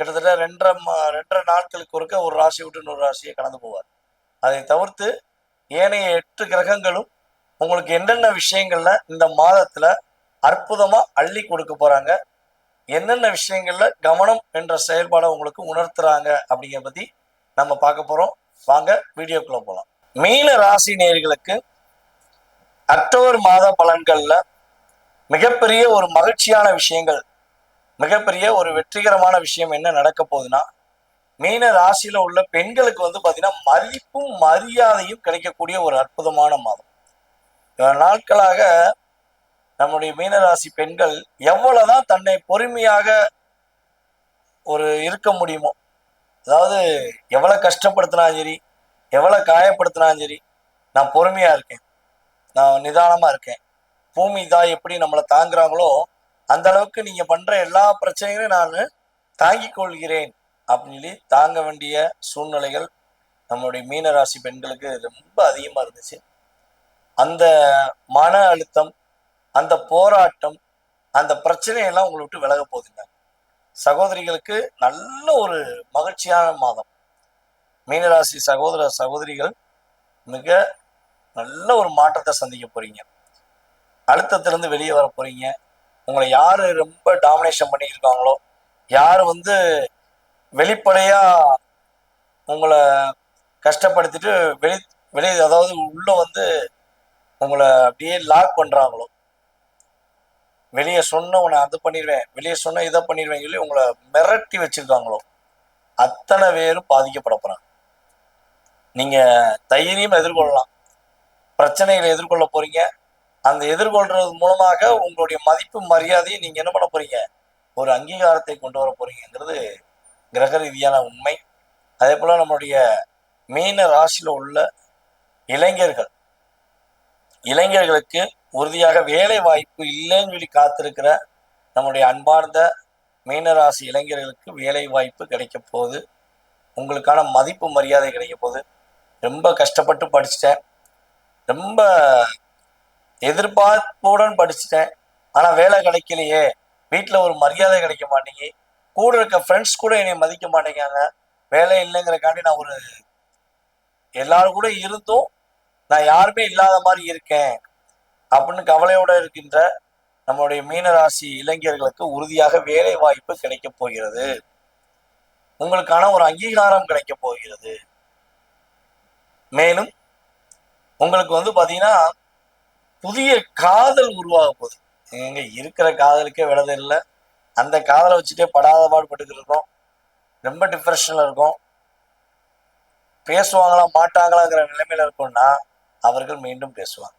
கிட்டத்தட்ட ரெண்டரை மா- ரெண்டரை நாட்களுக்கு ஒருக்க ஒரு ராசி விட்டு இன்னொரு ராசியை கடந்து போவார். அதை தவிர்த்து ஏனைய எட்டு கிரகங்களும் உங்களுக்கு என்னென்ன விஷயங்கள்ல இந்த மாதத்துல அற்புதமா அள்ளி கொடுக்க போறாங்க என்னென்ன விஷயங்கள்ல கவனம் என்ற செயல்பாடை உங்களுக்கு உணர்த்துறாங்க அப்படிங்கிற பத்தி நம்ம பார்க்க போறோம். வாங்க வீடியோக்குள்ள போகலாம் மீன ராசி நேர்களுக்கு அக்டோபர் மாத பலன்கள்ல மிகப்பெரிய ஒரு மகிழ்ச்சியான விஷயங்கள் மிகப்பெரிய ஒரு வெற்றிகரமான விஷயம் என்ன நடக்க போகுதுன்னா மீன ராசியில உள்ள பெண்களுக்கு வந்து பாத்தீங்கன்னா மதிப்பும் மரியாதையும் கிடைக்கக்கூடிய ஒரு அற்புதமான மாதம். நாட்களாக நம்முடைய மீனராசி பெண்கள் எவ்வளவுதான் தன்னை பொறுமையாக ஒரு இருக்க முடியுமோ அதாவது எவ்வளவு கஷ்டப்படுத்தினாலும் சரி எவ்வளவு காயப்படுத்தினாலும் சரி நான் பொறுமையா இருக்கேன். நான் நிதானமா இருக்கேன். பூமி தான் எப்படி நம்மளை தாங்குறாங்களோ அந்த அளவுக்கு நீங்க பண்ற எல்லா பிரச்சனைகளையும் நான் தாங்கிக் கொள்கிறேன் அப்படின்னு சொல்லி தாங்க வேண்டிய சூழ்நிலைகள் நம்மளுடைய மீனராசி பெண்களுக்கு ரொம்ப அதிகமா இருந்துச்சு. அந்த மன அழுத்தம் அந்த போராட்டம் அந்த பிரச்சனையெல்லாம் உங்களை விட்டு விலக போகுதுங்க. சகோதரிகளுக்கு நல்ல ஒரு மகிழ்ச்சியான மாதம். மீனராசி சகோதர சகோதரிகள் மிக நல்ல ஒரு மாற்றத்தை சந்திக்க போறீங்க. அழுத்தத்திலிருந்து வெளியே வர போறீங்க. உங்களை யாரு ரொம்ப டாமினேஷன் பண்ணியிருக்காங்களோ யார் வந்து வெளிப்படையா உங்களை கஷ்டப்படுத்திட்டு வெளி வெளி அதாவது உள்ள வந்து உங்களை அப்படியே லாக் பண்றாங்களோ வெளியே சொன்ன உன்னை அது பண்ணிடுவேன் வெளியே சொன்ன இதை பண்ணிடுவேன் சொல்லி உங்களை மிரட்டி வச்சிருக்காங்களோ அத்தனை பேரும் பாதிக்கப்பட போறாங்க. நீங்க தைரியம் எதிர்கொள்ளலாம். பிரச்சனைகளை எதிர்கொள்ள போறீங்க. அந்த எதிர்கொள்றது மூலமாக உங்களுடைய மதிப்பு மரியாதையை நீங்க என்ன பண்ண போறீங்க? ஒரு அங்கீகாரத்தை கொண்டு வர போறீங்கிறது கிரக ரீதியான உண்மை. அதே போல நம்மளுடைய மீன ராசியில் உள்ள இளைஞர்கள் இளைஞர்களுக்கு உறுதியாக வேலை வாய்ப்பு இல்லைன்னு சொல்லி காத்திருக்கிற நம்முடைய அன்பார்ந்த மீனராசி இளைஞர்களுக்கு வேலை வாய்ப்பு கிடைக்க போகுது. உங்களுக்கான மதிப்பு மரியாதை கிடைக்க போகுது. ரொம்ப கஷ்டப்பட்டு படிச்சிட்டேன். ரொம்ப எதிர்பார்ப்புடன் படிச்சிட்டேன். ஆனா வேலை கிடைக்கலையே. வீட்டில் ஒரு மரியாதை கிடைக்க மாட்டேங்கி கூட இருக்க ஃப்ரெண்ட்ஸ் கூட என்னை மதிக்க மாட்டேங்காங்க வேலை இல்லைங்கிறக்காண்டி நான் ஒரு எல்லாரும் கூட இருந்தும் நான் யாருமே இல்லாத மாதிரி இருக்கேன் அப்படின்னு கவலையோட இருக்கின்ற நம்மளுடைய மீனராசி இளைஞர்களுக்கு உறுதியாக வேலை வாய்ப்பு கிடைக்க போகிறது. உங்களுக்கான ஒரு அங்கீகாரம் கிடைக்க போகிறது. மேலும் உங்களுக்கு வந்து பாத்தீங்கன்னா புதிய காதல் உருவாக போகுது. எங்க இருக்கிற காதலுக்கே விலது இல்லை. அந்த காதலை வச்சுட்டே படாத பாடுபட்டுக்கிட்டு இருக்கோம். ரொம்ப டிப்ரெஷன்ல இருக்கும். பேசுவாங்களா மாட்டாங்களாங்கிற நிலைமையில இருக்கோம்னா அவர்கள் மீண்டும் பேசுவாங்க.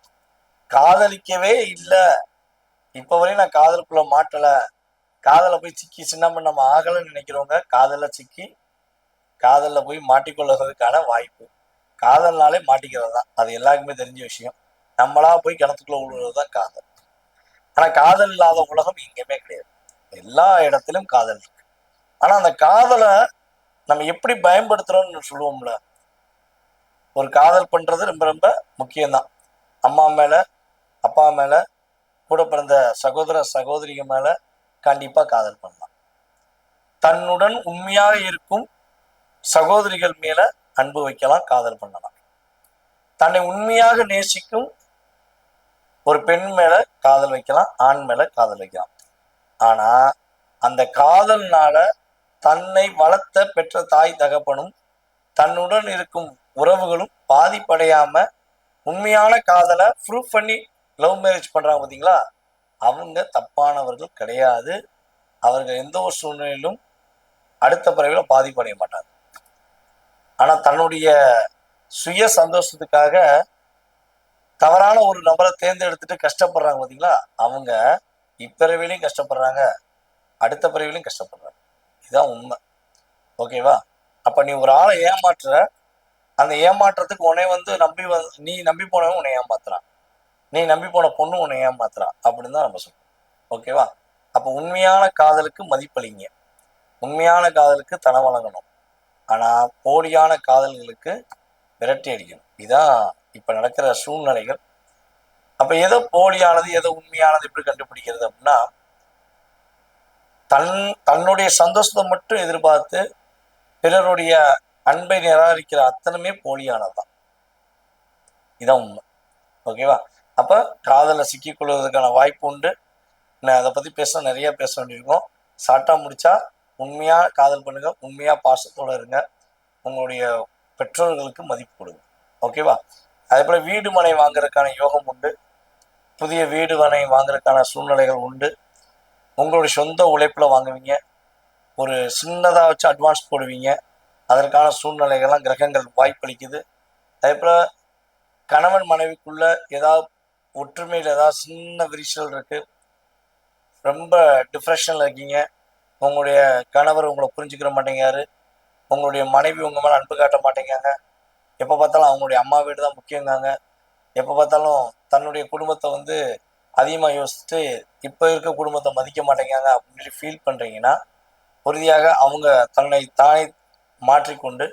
காதலிக்கவே இல்லை. இப்போ வரையும் நான் காதலுக்குள்ள மாட்டலை. காதல போய் சிக்கி சின்ன நம்ம ஆகலைன்னு நினைக்கிறவங்க காதல்ல சிக்கி காதல்ல போய் மாட்டிக்கொள்ளுறதுக்கான வாய்ப்பு. காதல்னாலே மாட்டிக்கிறது தான் அது எல்லாருக்குமே தெரிஞ்ச விஷயம். நம்மளா போய் கிணத்துக்குள்ள விழுறதுதான் காதல். ஆனா காதல் இல்லாத உலகம் எங்கேயுமே கிடையாது. எல்லா இடத்திலும் காதல் இருக்கு. ஆனா அந்த காதலை நம்ம எப்படி பயன்படுத்துறோம்னு சொல்லுவோம்ல ஒரு காதல் பண்றது ரொம்ப ரொம்ப முக்கியம்தான். அம்மா மேல அப்பா மேல கூட பிறந்த சகோதர சகோதரிக மேல கண்டிப்பா காதல் பண்ணலாம். தன்னுடன் உண்மையாக இருக்கும் சகோதரிகள் மேல அன்பு வைக்கலாம் காதல் பண்ணலாம். தன்னை உண்மையாக நேசிக்கும் ஒரு பெண் மேல காதல் வைக்கலாம் ஆண் மேல காதல் வைக்கலாம். ஆனா அந்த காதல்னால தன்னை வளர்த்த பெற்ற தாய் தகப்பனும் தன்னுடன் இருக்கும் உறவுகளும் பாதிப்படையாம உண்மையான காதலை ப்ரூவ் பண்ணி லவ் மேரேஜ் பண்றாங்க பார்த்தீங்களா அவங்க தப்பானவர்கள் கிடையாது. அவர்கள் எந்த ஒரு சூழ்நிலையிலும் அடுத்த பிறவில பாதிப்படைய மாட்டாங்க. ஆனா தன்னுடைய சுய சந்தோஷத்துக்காக தவறான ஒரு நபரை தேர்ந்தெடுத்துட்டு கஷ்டப்படுறாங்க பார்த்தீங்களா அவங்க இப்பிறவிலையும் கஷ்டப்படுறாங்க அடுத்த பிறவிலையும் கஷ்டப்படுறாங்க. இதுதான் உண்மை. ஓகேவா அப்ப நீ ஒரு ஆளை ஏமாற்றுற அந்த ஏமாற்றத்துக்கு உன்னை வந்து நம்பி வந் நீ நம்பி போனவன் உன்னை ஏமாத்துறான். நீ நம்பி போன பொண்ணு உன்னை ஏமாத்துறா அப்படின்னு தான் நம்ம சொல்றோம். ஓகேவா அப்ப உண்மையான காதலுக்கு மதிப்பளிங்க. உண்மையான காதலுக்கு தனம் வழங்கணும். ஆனா போலியான காதல்களுக்கு விரட்டி அடிக்கணும். இதான் இப்ப நடக்கிற சூழ்நிலைகள் அப்ப எதோ போலியானது எதோ உண்மையானது எப்படி கண்டுபிடிக்கிறது அப்படின்னா தன் தன்னுடைய சந்தோஷத்தை மட்டும் எதிர்பார்த்து பிறருடைய அன்பை நிராகரிக்கிற அத்தனையுமே போலியானதுதான். இதான் உண்மை. ஓகேவா? அப்ப காதல சிக்கிக்கொள்வதற்கான வாய்ப்பு உண்டு. நான் அதை பத்தி பேச நிறைய பேச வேண்டியிருக்கோம். சாட்டா முடிச்சா உண்மையா காதல் பண்ணுங்க உண்மையா பாசத்தோட இருங்க. உங்களுடைய பெற்றோர்களுக்கு மதிப்பு கொடுங்க. ஓகேவா? அதே போல் வீடு மனை வாங்குறதுக்கான யோகம் உண்டு. புதிய வீடு மனை வாங்குறதுக்கான சூழ்நிலைகள் உண்டு. உங்களுடைய சொந்த உழைப்பில் வாங்குவீங்க. ஒரு சின்னதாக வச்சு அட்வான்ஸ் போடுவீங்க. அதற்கான சூழ்நிலைகள்லாம் கிரகங்கள் வாய்ப்பளிக்குது. அதே போல் கணவன் மனைவிக்குள்ள ஏதாவது ஒற்றுமையில் ஏதாவது சின்ன விரிசல் இருக்குது ரொம்ப டிப்ரெஷனில் இருக்கீங்க. உங்களுடைய கணவர் உங்களை புரிஞ்சுக்கிற மாட்டேங்கிறாரு. உங்களுடைய மனைவி உங்கள் மேலே அன்பு காட்ட மாட்டேங்காங்க எப்போ பார்த்தாலும் அவங்களுடைய அம்மா வீடு தான் முக்கியங்காங்க. எப்போ பார்த்தாலும் தன்னுடைய குடும்பத்தை வந்து அதிகமாக யோசிச்சுட்டு இப்போ இருக்க குடும்பத்தை மதிக்க மாட்டேங்காங்க அப்படின்னு ஃபீல் பண்ணுறீங்கன்னா உறுதியாக அவங்க தன்னை தானே மாற்றிக்கொண்டு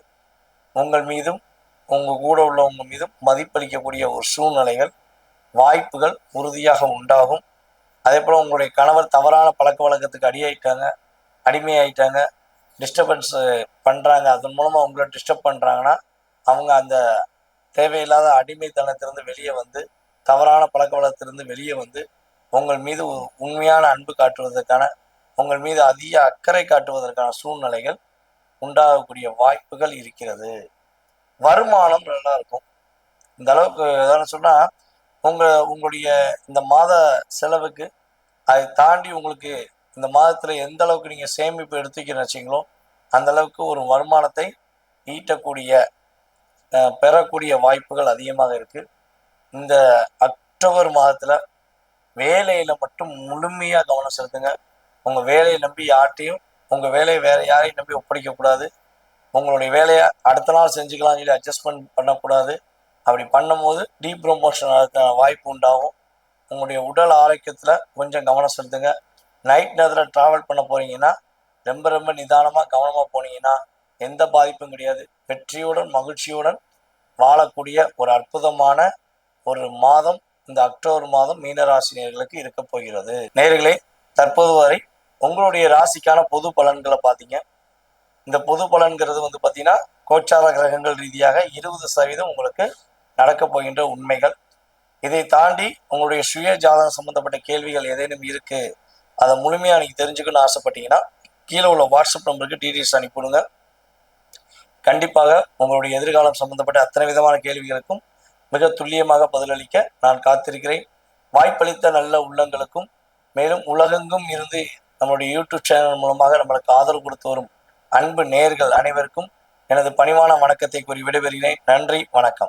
உங்கள் மீதும் உங்கள் கூட உள்ளவங்க மீதும் மதிப்பளிக்கக்கூடிய ஒரு சூழ்நிலைகள் வாய்ப்புகள் உறுதியாக உண்டாகும். அதே போல் உங்களுடைய கணவர் தவறான பழக்க வழக்கத்துக்கு அடியாயிட்டாங்க அடிமையாயிட்டாங்க டிஸ்டர்பன்ஸ் பண்ணுறாங்க அதன் மூலமாக உங்களை டிஸ்டர்ப் பண்ணுறாங்கன்னா அவங்க அந்த தேவையில்லாத அடிமைத்தனத்திலிருந்து வெளியே வந்து தவறான பழக்க வழக்கத்திலிருந்து வெளியே வந்து உங்கள் மீது உண்மையான அன்பு காட்டுவதற்கான உங்கள் மீது அதிக அக்கறை காட்டுவதற்கான சூழ்நிலைகள் உண்டாகக்கூடிய வாய்ப்புகள் இருக்கிறது. வருமானம் நல்லா இருக்கும். இந்த அளவுக்கு எதாவது சொன்னால் உங்கள் உங்களுடைய இந்த மாத செலவுக்கு அதை தாண்டி உங்களுக்கு இந்த மாதத்தில் எந்த அளவுக்கு நீங்கள் சேமிப்பு எடுத்துக்கிறீங்க வச்சிங்களோ அந்த அளவுக்கு ஒரு வருமானத்தை ஈட்டக்கூடிய பெறக்கூடிய வாய்ப்புகள் அதிகமாக இருக்கு. இந்த அக்டோபர் மாதத்துல வேலையில மட்டும் முழுமையா கவனம் செலுத்துங்க. உங்க வேலையை நம்பி யார்ட்டையும் உங்க வேலையை வேற யாரையும் நம்பி ஒப்படைக்க கூடாது. உங்களுடைய வேலையை அடுத்த நாள் செஞ்சுக்கலாம் சொல்லி அட்ஜஸ்ட்மெண்ட் பண்ணக்கூடாது. அப்படி பண்ணும்போது டீ ப்ரொமோஷன் வாய்ப்பு உண்டாகும். உங்களுடைய உடல் ஆரோக்கியத்தில் கொஞ்சம் கவனம் செலுத்துங்க. நைட் நேரத்தில் ட்ராவல் பண்ண போறீங்கன்னா ரொம்ப ரொம்ப நிதானமாக கவனமாக போனீங்கன்னா எந்த பாதிப்பும் கிடையாது. வெற்றியுடன் மகிழ்ச்சியுடன் வாழக்கூடிய ஒரு அற்புதமான ஒரு மாதம் இந்த அக்டோபர் மாதம் மீனராசினியர்களுக்கு இருக்க போகிறது. நேர்களே தற்போது வரை உங்களுடைய ராசிக்கான பொது பலன்களை பார்த்தீங்க. இந்த பொது பலன்கிறது வந்து பார்த்தீங்கன்னா கோச்சார கிரகங்கள் ரீதியாக இருபது சதவீதம் உங்களுக்கு நடக்க போகின்ற உண்மைகள். இதை தாண்டி உங்களுடைய சுய ஜாதகம் சம்பந்தப்பட்ட கேள்விகள் ஏதேனும் இருக்கு அதை முழுமையாக நீங்கள் தெரிஞ்சுக்கணும்னு ஆசைப்பட்டீங்கன்னா கீழே உள்ள வாட்ஸ்அப் நம்பருக்கு டீடைல்ஸ் அனுப்பிவிடுங்க. கண்டிப்பாக உங்களுடைய எதிர்காலம் சம்பந்தப்பட்ட அத்தனை விதமான கேள்விகளுக்கும் மிக துல்லியமாக பதிலளிக்க நான் காத்திருக்கிறேன். வாய்ப்பளித்த நல்ல உள்ளங்களுக்கும் மேலும் உலகெங்கும் இருந்து நம்மளுடைய யூடியூப் சேனல் மூலமாக நம்மளுக்கு ஆதரவு கொடுத்து வரும் அன்பு நேர்கள் அனைவருக்கும் எனது பணிவான வணக்கத்தை கூறி விடைபெறுகிறேன். நன்றி வணக்கம்.